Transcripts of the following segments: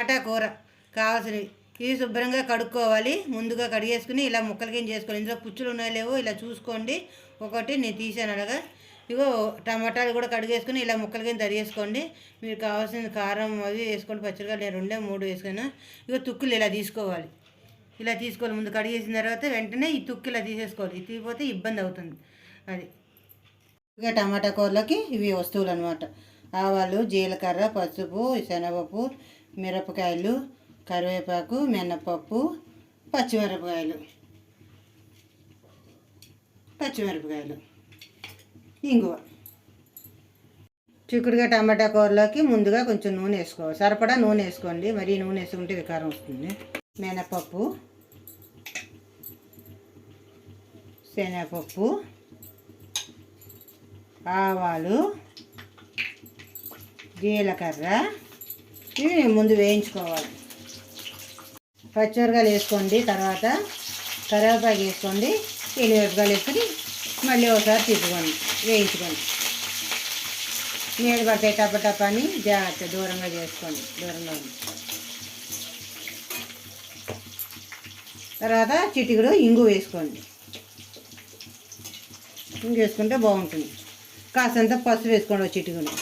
టమాటా కూర కావాల్సినవి. ఇవి శుభ్రంగా కడుక్కోవాలి. ముందుగా కడిగేసుకుని ఇలా ముక్కలకి చేసుకోవాలి? ఇందులో పుచ్చులు ఉన్నాయో లేవో ఇలా చూసుకోండి. ఒకటి నేను తీసాను అలాగా. ఇగో టమాటాలు కూడా కడిగేసుకుని ఇలా ముక్కలకి తరిగేసుకోండి. మీరు కావాల్సిన కారం అవి వేసుకోండి. పచ్చడిగా నేను రెండే మూడు వేసుకున్నా ఇగో తుక్కులు ఇలా తీసుకోవాలి. ఇలా తీసుకోవాలి. ముందు కడిగేసిన తర్వాత వెంటనే ఈ తుక్కు ఇలా తీసేసుకోవాలి. ఇది తీయకపోతే ఇబ్బంది అవుతుంది. అది. ఇక టమాటా కూరలోకి ఇవి వస్తువులు అనమాట ఆవాలు జీలకర్ర పసుపు శనగపప్పు మిరపకాయలు కరివేపాకు మినపప్పు పచ్చిమిరపకాయలు. పచ్చిమిరపకాయలు. ఇంగువ. చిక్కుడుగా టమాటా కూరలోకి ముందుగా కొంచెం నూనె వేసుకోవాలి. సరిపడా నూనె వేసుకోండి. మరీ నూనె వేసుకుంటే వికారం వస్తుంది. మినపప్పు. శనగపప్పు. ఆవాలు. జీలకర్ర. ముందు వేయించుకోవాలి. పచ్చిమిరకాయలు వేసుకోండి తర్వాత కరివేపాకు వేసుకోండి ఎల్లిమిరపకాయలు వేసుకొని మళ్ళీ ఒకసారి తీసుకోండి వేయించుకోండి. నీళ్ళు పట్టే టప అని జాగ్రత్త దూరంగా చేసుకోండి దూరంగా తర్వాత చిటికడు ఇంగు వేసుకోండి. ఇంగు వేసుకుంటే బాగుంటుంది. కాసంత పసుపు వేసుకోండి చిటికడు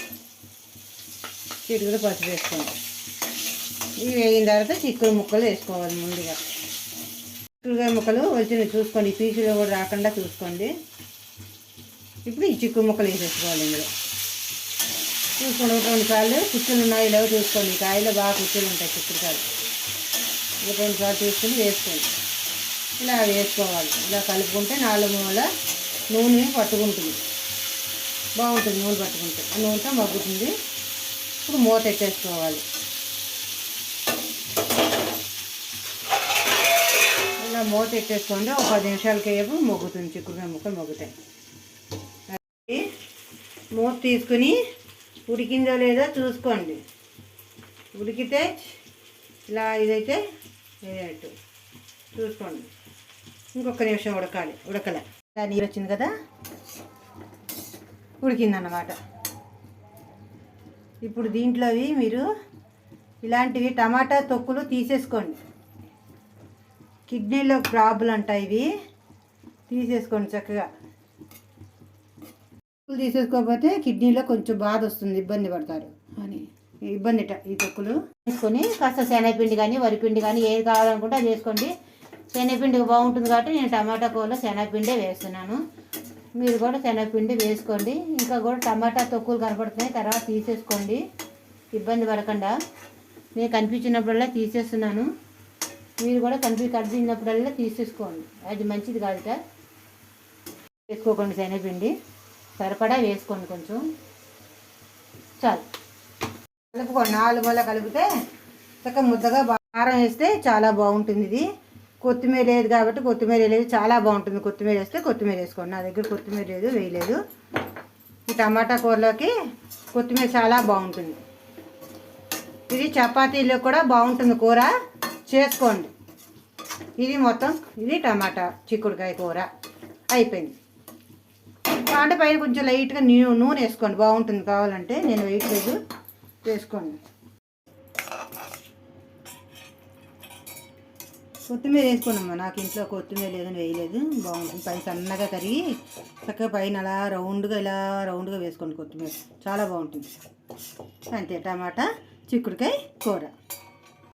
చిటికుడు పచ్చి వేసుకోండి. ఇవి వేగిన తర్వాత చిక్కుడు ముక్కలు వేసుకోవాలి ముందుగా. చిక్కుడుకాయ ముక్కలు వచ్చిన చూసుకోండి. ఈ పీసులు కూడా రాకుండా చూసుకోండి. ఇప్పుడు ఈ చిక్కుడు ముక్కలు వేసేసుకోవాలి ఇందులో. చూసుకోండి. ఒక రెండు సార్లు కుచ్చులు ఉన్నాయి. లేవో చూసుకోండి. కాయలో బాగా కుచ్చులు ఉంటాయి చిక్కుడుకాయలు. ఒక రెండు సార్లు తీసుకుని వేసుకోండి. ఇలా వేసుకోవాలి. ఇలా కలుపుకుంటే నాలుగు మూల నూనె పట్టుకుంటుంది. బాగుంటుంది నూనె పట్టుకుంటే. నూనెతో మగ్గుతుంది. ఇప్పుడు మూత ఎట్టేసుకోవాలి ఇలా మూత ఎట్టేసుకోండి ఒక పది నిమిషాలకి ఏపు మొగ్గుతుంది చిక్కుడుకాయ ముక్కలు మొగ్గుతాయి అది మూత తీసుకుని ఉడికిందో లేదో చూసుకోండి. ఉడికితే ఇలా ఇదైతే వేయట్టు. చూసుకోండి. ఇంకొక నిమిషం ఉడకాలి ఉడకలే. దాని నీరు వచ్చింది కదా? ఉడికిందన్నమాట. ఇప్పుడు దీంట్లోవి మీరు ఇలాంటివి టమాటా తొక్కులు తీసేసుకోండి. కిడ్నీలో ప్రాబ్లం అంటాయి ఇవి. తీసేసుకోండి చక్కగా. తొక్కులు తీసేసుకోకపోతే కిడ్నీలో కొంచెం బాధ వస్తుంది ఇబ్బంది పడతారు. అని. ఇబ్బంది ఈ తొక్కులు. తీసుకొని కాస్త శనగపిండి కానీ వరిపిండి కానీ ఏది కావాలనుకుంటే అది వేసుకోండి. శనగపిండి బాగుంటుంది కాబట్టి నేను టమాటా కూరలో శనగపిండే వేస్తున్నాను. మీరు కూడా శనగపిండి వేసుకోండి. ఇంకా కూడా టమాటా తొక్కులు కనపడుతున్నాయి. తర్వాత తీసేసుకోండి. ఇబ్బంది పడకుండా. నేను కనిపించినప్పుడల్లా తీసేస్తున్నాను. మీరు కూడా కనిపి కనిపించినప్పుడల్లా తీసేసుకోండి. అది మంచిది కాదుట వేసుకోకండి శనగపిండి. సరిపడా వేసుకోండి కొంచెం. చాలు. కలుపుకోండి. నాలుగు వల్ల కలిపితే చక్కగా ముద్దగా కారం వేస్తే చాలా బాగుంటుంది ఇది. కొత్తిమీర లేదు కాబట్టి కొత్తిమీర లేదు. చాలా బాగుంటుంది. కొత్తిమీర వేస్తే కొత్తిమీర వేసుకోండి. నా దగ్గర కొత్తిమీర లేదు వేయలేదు ఈ టమాటా కూరలోకి కొత్తిమీర చాలా బాగుంటుంది. ఇది చపాతీలో కూడా బాగుంటుంది కూర. చేసుకోండి. ఇది మొత్తం ఇది టమాటా చిక్కుడుకాయ కూర. అయిపోయింది. అంటే పైన కొంచెం లైట్గా నీ నూనె వేసుకోండి. బాగుంటుంది కావాలంటే. నేను వేయట్లేదు వేసుకోండి. కొత్తిమీర వేసుకోండమ్మా నాకు ఇంట్లో కొత్తిమీర లేదని వేయలేదు. బాగుంటుంది పైన సన్నగా కరిగి చక్కగా పైన అలా రౌండ్గా ఇలా రౌండ్గా వేసుకోండి కొత్తిమీర. చాలా బాగుంటుంది. అంతే. టమాటా చిక్కుడుకాయ కూర.